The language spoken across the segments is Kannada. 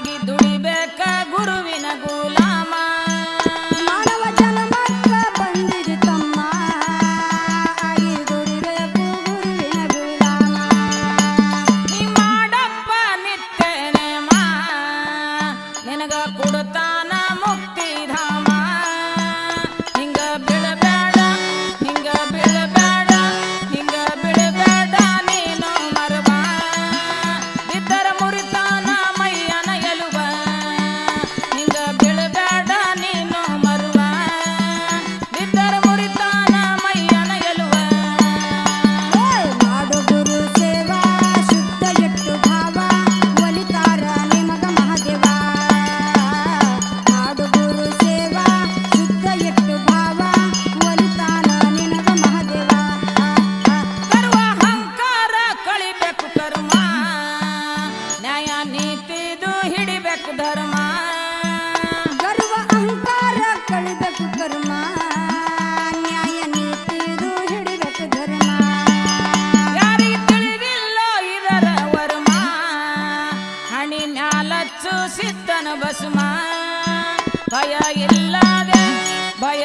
Segue do ಸೂಸಿದ್ದನು ಬಸುಮ ಭಯ ಇಲ್ಲದೆ ಭಯ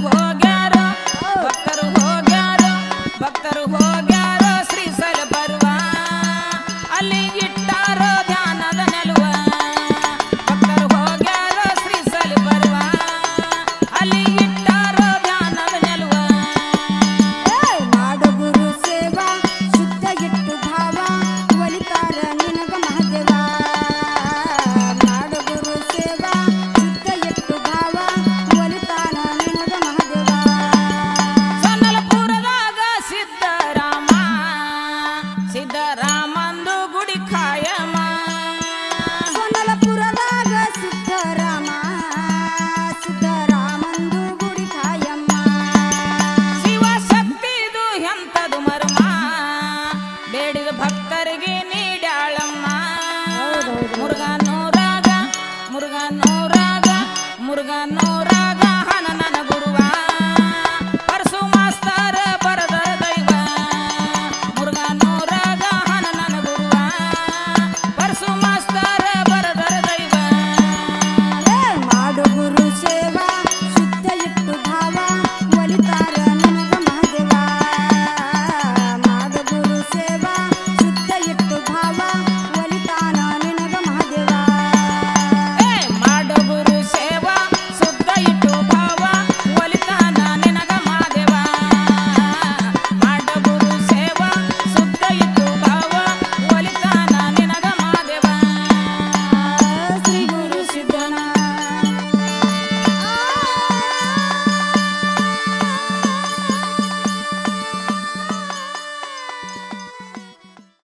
gotta work.